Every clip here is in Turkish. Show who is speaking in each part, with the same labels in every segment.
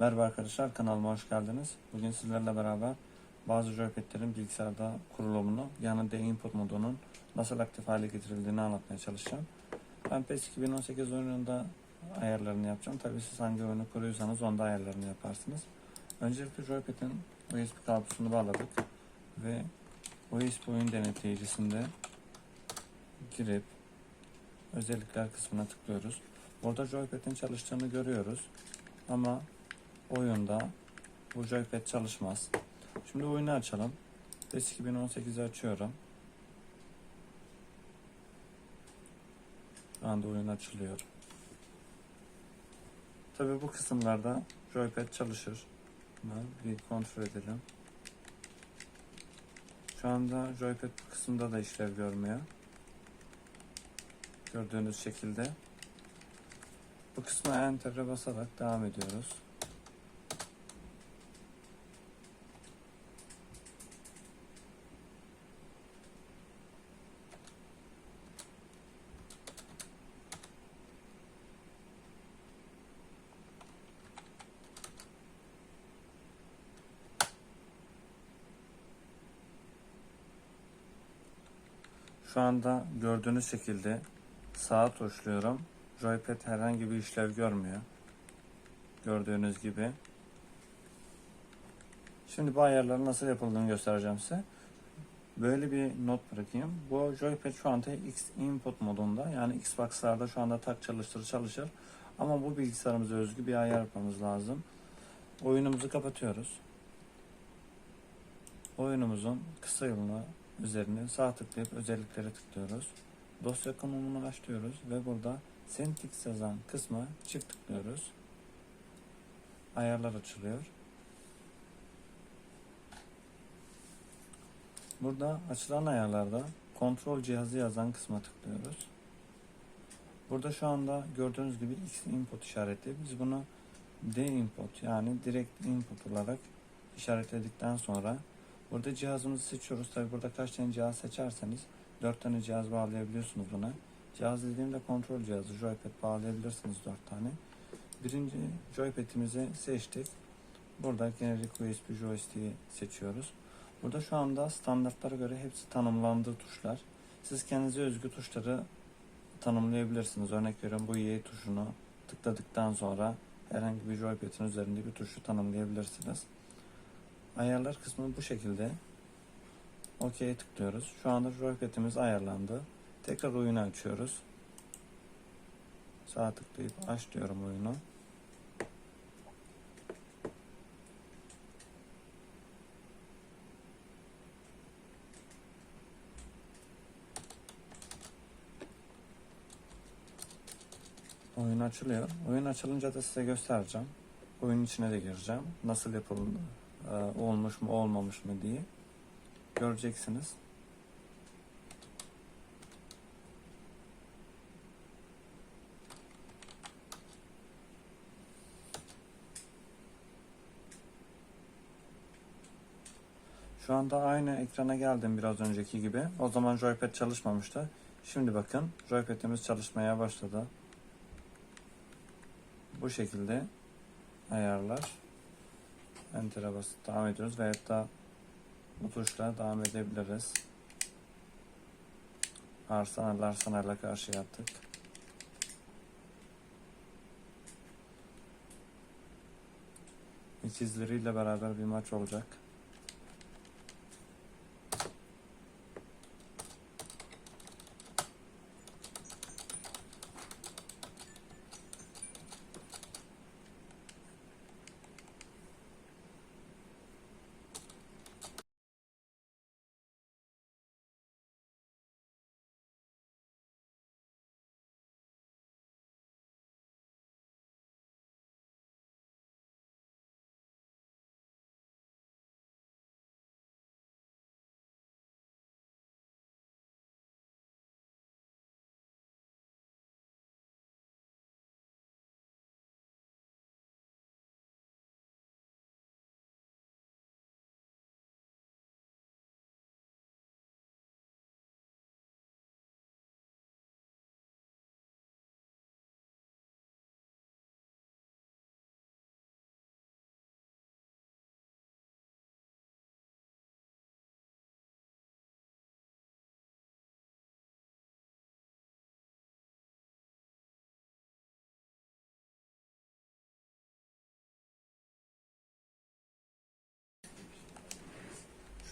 Speaker 1: Merhaba arkadaşlar kanalıma hoş geldiniz. Bugün sizlerle beraber bazı joypadlerin bilgisayarda kurulumunu yani de input modunun nasıl aktif hale getirildiğini anlatmaya çalışacağım. Ben PES 2018 oyununda ayarlarını yapacağım. Tabii siz hangi oyunu kuruyorsanız onda ayarlarını yaparsınız. Öncelikle joypad'in USB kablosunu bağladık ve USB oyun denetleyicisinde girip özellikler kısmına tıklıyoruz. Burada joypad'in çalıştığını görüyoruz. Ama oyunda bu joypad çalışmaz. Şimdi oyunu açalım. PES 2018'i açıyorum. Şu anda oyun açılıyor. Tabi bu kısımlarda joypad çalışır. Bunu bir kontrol edelim. Şu anda joypad bu kısımda da işlev görmüyor. Gördüğünüz şekilde. Bu kısma enter'e basarak devam ediyoruz. Şu anda gördüğünüz şekilde sağa tuşluyorum. Joypad herhangi bir işlev görmüyor. Gördüğünüz gibi. Şimdi bu ayarların nasıl yapıldığını göstereceğim size. Böyle bir not bırakayım. Bu joypad şu anda X input modunda. Yani Xbox'larda şu anda tak çalıştır çalışır. Ama bu bilgisayarımıza özgü bir ayar yapmamız lazım. Oyunumuzu kapatıyoruz. Oyunumuzun kısa yolunu üzerine sağ tıklayıp özelliklere tıklıyoruz. Dosya konumunu açıyoruz ve burada Syntax yazan kısma çift tıklıyoruz. Ayarlar açılıyor. Burada açılan ayarlarda kontrol cihazı yazan kısma tıklıyoruz. Burada şu anda gördüğünüz gibi X input işareti. Biz bunu D input yani direkt input olarak işaretledikten sonra burada cihazımızı seçiyoruz. Tabi burada kaç tane cihaz seçerseniz 4 tane cihaz bağlayabiliyorsunuz buna. Cihaz dediğimde kontrol cihazı, joypad bağlayabilirsiniz 4 tane. Birinci joypad'imizi seçtik. Burada generic USB joystick'i seçiyoruz. Burada şu anda standartlara göre hepsi tanımlandığı tuşlar. Siz kendinize özgü tuşları tanımlayabilirsiniz. Örnek veriyorum bu Y tuşunu tıkladıktan sonra herhangi bir joypad'in üzerinde bir tuşu tanımlayabilirsiniz. Ayarlar kısmı bu şekilde. OK'ye tıklıyoruz. Şu anda joypad'imiz ayarlandı. Tekrar oyunu açıyoruz. Sağ tıklayıp aç diyorum oyunu. Oyun açılıyor. Oyun açılınca da size göstereceğim. Oyun içine de gireceğim. Nasıl yapıldı, e, olmuş mu olmamış mı diye. Göreceksiniz. Şu anda aynı ekrana geldim biraz önceki gibi. O zaman joypad çalışmamıştı. Şimdi bakın joypad'imiz çalışmaya başladı. Bu şekilde ayarlar. Enter'a basıp devam ediyoruz veyahut da bu tuşla devam edebiliriz. Arsenal Arsenal'la karşı yaptık. İkizleriyle beraber bir maç olacak.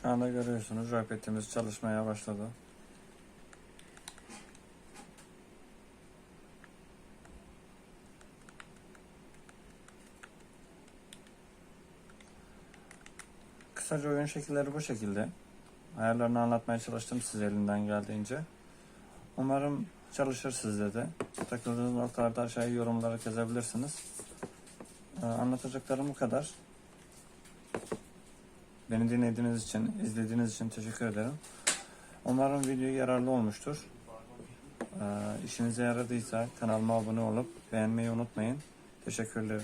Speaker 1: Şu anda görüyorsunuz roketimiz çalışmaya başladı. Kısaca oyun şekilleri bu şekilde. Ayarlarını anlatmaya çalıştım size elinden geldiğince. Umarım çalışır sizde de. Takıldığınız noktalarda aşağıya yorumlara yazabilirsiniz. Ee, anlatacaklarım bu kadar. Beni dinlediğiniz için, izlediğiniz için teşekkür ederim. Umarım video yararlı olmuştur. Ee, işinize yaradıysa kanalıma abone olup beğenmeyi unutmayın. Teşekkürler.